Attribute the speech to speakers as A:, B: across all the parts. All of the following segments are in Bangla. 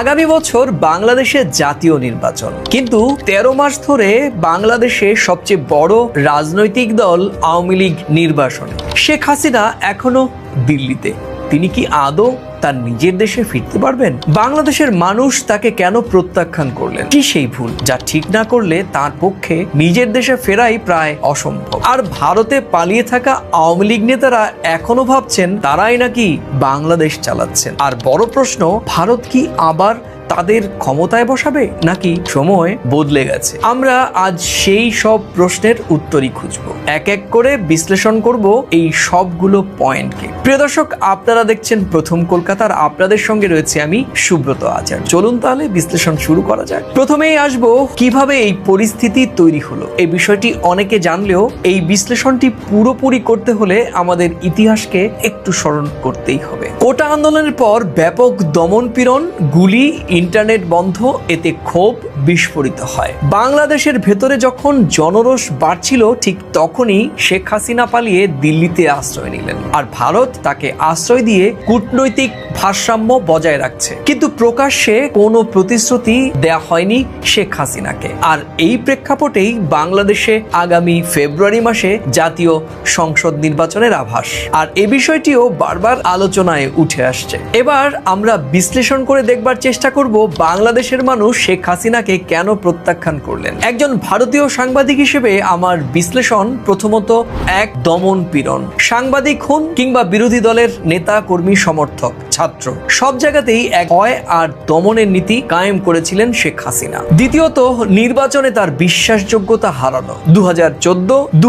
A: আগামী বছর বাংলাদেশে জাতীয় নির্বাচন। কিন্তু তেরো মাস ধরে বাংলাদেশে সবচেয়ে বড় রাজনৈতিক দল আওয়ামী লীগ নির্বাসন। শেখ হাসিনা এখনও দিল্লিতে। তিনি কি আদৌ তার নিজের দেশে ফিরতে পারবেন? বাংলাদেশের মানুষ তাকে কেন প্রত্যাখ্যান করলেন? কি সেই ভুল? যা ঠিক না করলে তার পক্ষে নিজের দেশে ফেরাই প্রায় অসম্ভব। আর ভারতে পালিয়ে থাকা আওয়ামী লীগ নেতারা এখনও ভাবছেন, তারাই নাকি বাংলাদেশ চালাচ্ছেন? আর বড় প্রশ্ন, ভারত কি আবার তাদের ক্ষমতায় বসাবে নাকি সময় বদলে গেছে? আমরা আজ সেই সব প্রশ্নের উত্তরই খুঁজব। এক এক করে বিশ্লেষণ করব এই সবগুলো পয়েন্টকে। প্রিয় দর্শক, আপনারা দেখছেন প্রথম কলকাতার। আপনাদের সঙ্গে রয়েছে আমি সুব্রত আচার্য। চলুন তাহলে বিশ্লেষণ শুরু করা যাক। প্রথমেই আসব, কীভাবে এই পরিস্থিতি তৈরি হলো? এই বিষয়টি অনেকে জানলেও এই বিশ্লেষণটি পুরোপুরি করতে হলে আমাদের ইতিহাসকে একটু স্মরণ করতেই হবে। কোটা আন্দোলনের পর ব্যাপক দমন পীড়ন, গুলি ইন্টারনেট বন্ধ, এতে ক্ষোভ বিস্ফোরিত হয়। বাংলাদেশের ভেতরে যখন জনরোষ বাড়ছিল, ঠিক তখনই শেখ হাসিনা পালিয়ে দিল্লিতে আশ্রয় নিলেন। আর ভারত তাকে আশ্রয় দিয়ে কূটনৈতিক ভারসাম্য বজায় রাখছে। কিন্তু প্রকাশ্যে কোনো প্রতিশ্রুতি দেয়া হয়নি শেখ হাসিনাকে। আর এই প্রেক্ষাপটেই বাংলাদেশে আগামী ফেব্রুয়ারি মাসে জাতীয় সংসদ নির্বাচনের আভাস। আর এ বিষয়টিও বারবার আলোচনায় উঠে আসছে। এবার আমরা বিশ্লেষণ করে দেখবার চেষ্টা করব বাংলাদেশের মানুষ শেখ হাসিনাকে কেন প্রত্যাখ্যান করলেন। একজন ভারতীয় সাংবাদিক হিসেবে আমার বিশ্লেষণ প্রথমত এক দমন পীড়ন। সাংবাদিক হন কিংবা বিরোধী দলের নেতা, কর্মী, সমর্থক। ছাত্র। সব জায়গাতেই এক ভয় আর দমনের নীতি কায়েম করেছিলেন শেখ হাসিনা। দ্বিতীয়ত, নির্বাচনে তার বিশ্বাসযোগ্যতা হারানো। দু হাজার চোদ্দ দু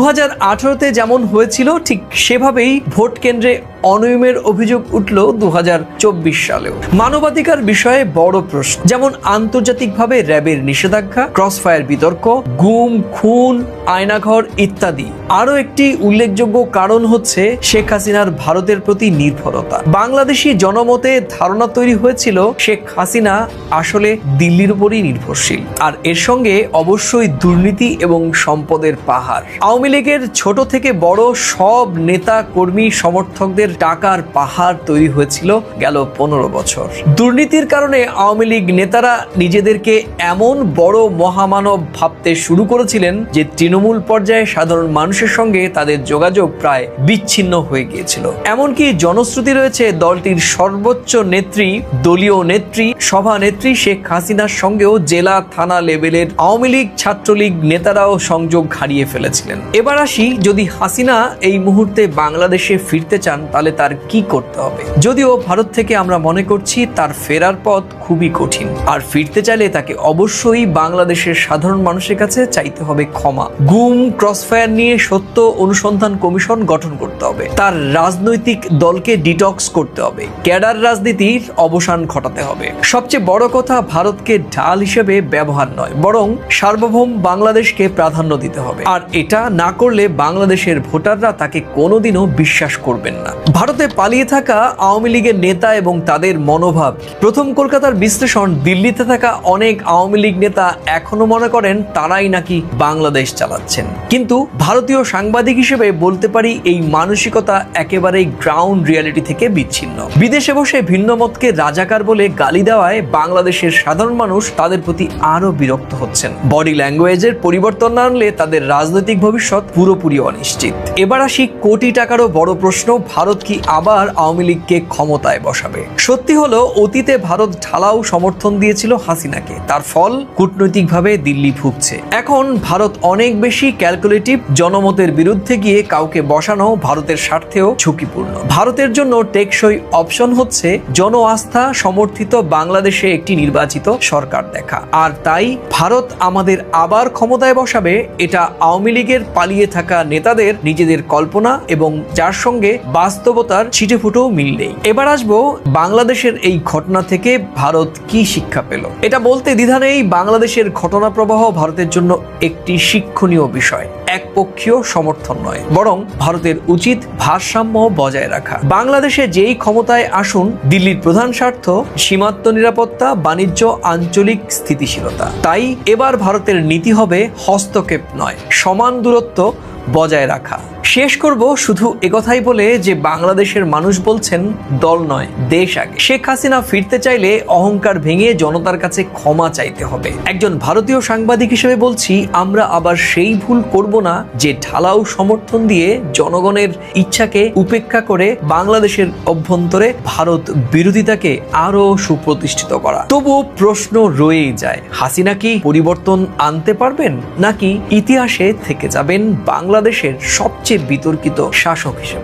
A: যেমন হয়েছিল, ঠিক সেভাবেই ভোট কেন্দ্রে অনিয়মের অভিযোগ উঠল দু হাজার চব্বিশ সালেও। মানবাধিকার বিষয়ে বড় প্রশ্ন। যেমন আন্তর্জাতিকভাবে র্যাবের নিষেধাজ্ঞা, ক্রসফায়ার বিতর্ক, গুম, খুন, আয়নাঘর ইত্যাদি। আরও একটি উল্লেখযোগ্য কারণ হচ্ছে শেখ হাসিনার ভারতের প্রতি নির্ভরতা। বাংলাদেশি জনমতে ধারণা তৈরি হয়েছিল, শেখ হাসিনা আসলে দিল্লির উপরই নির্ভরশীল। আর এর সঙ্গে অবশ্যই দুর্নীতি এবং সম্পদের পাহাড়। আওয়ামী লীগের ছোট থেকে বড় সব নেতা কর্মী সমর্থকদের টাকার পাহাড় তৈরি হয়েছিল গেল পনেরো বছর। দুর্নীতির কারণে আওয়ামী লীগ নেতারা নিজেদেরকে এমন বড় মহামানব ভাবতে শুরু করেছিলেন যে তৃণমূল পর্যায়ে সাধারণ মানুষের সঙ্গে তাদের যোগাযোগ প্রায় বিচ্ছিন্ন হয়ে গিয়েছিল। এমনকি জনশ্রুতি রয়েছে দলটির সর্বোচ্চ নেত্রী, দলীয় নেত্রী সভা নেত্রী শেখ হাসিনার সঙ্গেও জেলা, থানা লেভেলের আওয়ামী লীগ ছাত্রলীগ নেতারাও সংযোগ হারিয়ে ফেলেছিলেন। এবার আসি যদি হাসিনা এই মুহূর্তে বাংলাদেশে ফিরতে চান, তাহলে তার কি করতে হবে? যদিও ভারত থেকে আমরা মনে করছি তার ফেরার পথ খুবই কঠিন। আর ফিরতে চাইলে তাকে অবশ্যই বাংলাদেশের সাধারণ মানুষের কাছে চাইতে হবে ক্ষমা। গুম, ক্রসফায়ার নিয়ে সত্য অনুসন্ধান কমিশন গঠন করতে হবে। তার রাজনৈতিক দলকে ডিটক্স করতে হবে। ক্যাডার রাজনীতির অবসান ঘটাতে হবে। সবচেয়ে বড় কথা ভারতকে ঢাল হিসেবে ব্যবহার নয়, বরং সার্বভৌম বাংলাদেশকে প্রাধান্য দিতে হবে। আর এটা না করলে বাংলাদেশের ভোটাররা তাকে কোনোদিনও বিশ্বাস করবেন না। ভারতে পালিয়ে থাকা আওয়ামী লীগের নেতা এবং তাদের মনোভাব। প্রথম কলকাতার বিশ্লেষণ, দিল্লিতে থাকা অনেক আওয়ামী লীগ নেতা এখনও মনে করেন তারাই নাকি বাংলাদেশ চালাচ্ছেন। কিন্তু ভারতীয় সাংবাদিক হিসেবে বলতে পারি এই মানসিকতা একেবারেই গ্রাউন্ড রিয়ালিটি থেকে বিচ্ছিন্ন। বিদেশে বসে ভিন্ন মতকে রাজাকার বলে গালি দেওয়ায় বাংলাদেশের সাধারণ মানুষ তাদের প্রতি আরও বিরক্ত হচ্ছেন। বডি ল্যাঙ্গুয়েজের পরিবর্তন না আনলে তাদের রাজনৈতিক ভবিষ্যৎ পুরোপুরি অনিশ্চিত। এবার আসি কোটি টাকারও বড় প্রশ্ন ভারত কি আবার আওয়ামী লীগকে ক্ষমতায় বসাবে? সত্যি হলো, অতীতে ভারত ঢালাও সমর্থন দিয়েছিল হাসিনাকে। তার ফল কূটনৈতিকভাবে দিল্লি ভুগছে। এখন ভারত অনেক বেশি ক্যালকুলেটিভ জনমতের বিরুদ্ধে গিয়ে কাউকে বসানো ভারতের স্বার্থেও ঝুঁকিপূর্ণ। ভারতের জন্য টেকসই অপশন হচ্ছে জন আস্থা সমর্থিত বাংলাদেশে একটি নির্বাচিত সরকার দেখা। আর তাই ভারত আমাদের আবার ক্ষমতায় বসাবে, এটা আওয়ামী লীগের পালিয়ে থাকা নেতাদের নিজেদের কল্পনা এবং যার সঙ্গে বাস্তবতার ছিটে ফুটেও মিল নেই। এবার আসব বাংলাদেশের এই ঘটনা থেকে ভারত কি শিক্ষা পেল? এটা বলতে দ্বিধা নেই বাংলাদেশের ঘটনা প্রবাহ ভারতের জন্য একটি শিক্ষণীয় বিষয়। একপক্ষীয় সমর্থন নয়, বরং ভারতের উচিত ভারসাম্য বজায় রাখা। বাংলাদেশে যেই ক্ষমতায় আসুন, দিল্লির প্রধান স্বার্থ সীমান্ত নিরাপত্তা, বাণিজ্য, আঞ্চলিক স্থিতিশীলতা। তাই এবার ভারতের নীতি হবে হস্তক্ষেপ নয়, সমান দূরত্ব বজায় রাখা। শেষ করব শুধু একথাই বলে যে বাংলাদেশের মানুষ বলছেন, দল নয়, দেশ আগে। শেখ হাসিনা ফিরতে চাইলে অহংকার ভেঙে জনতার কাছে ক্ষমা চাইতে হবে। একজন ভারতীয় সাংবাদিক হিসেবে বলছি, আমরা আবার সেই ভুল করব না যে ঢালাও সমর্থন দিয়ে জনগণের ইচ্ছাকে উপেক্ষা করে বাংলাদেশের অভ্যন্তরে ভারত বিরোধিতাকে আরও সুপ্রতিষ্ঠিত করা। তবুও প্রশ্ন রয়েই যায়, হাসিনা কি পরিবর্তন আনতে পারবেন নাকি ইতিহাসে থেকে যাবেন বাংলাদেশের সবচেয়ে বিতর্কিত শাসক হিসেবে।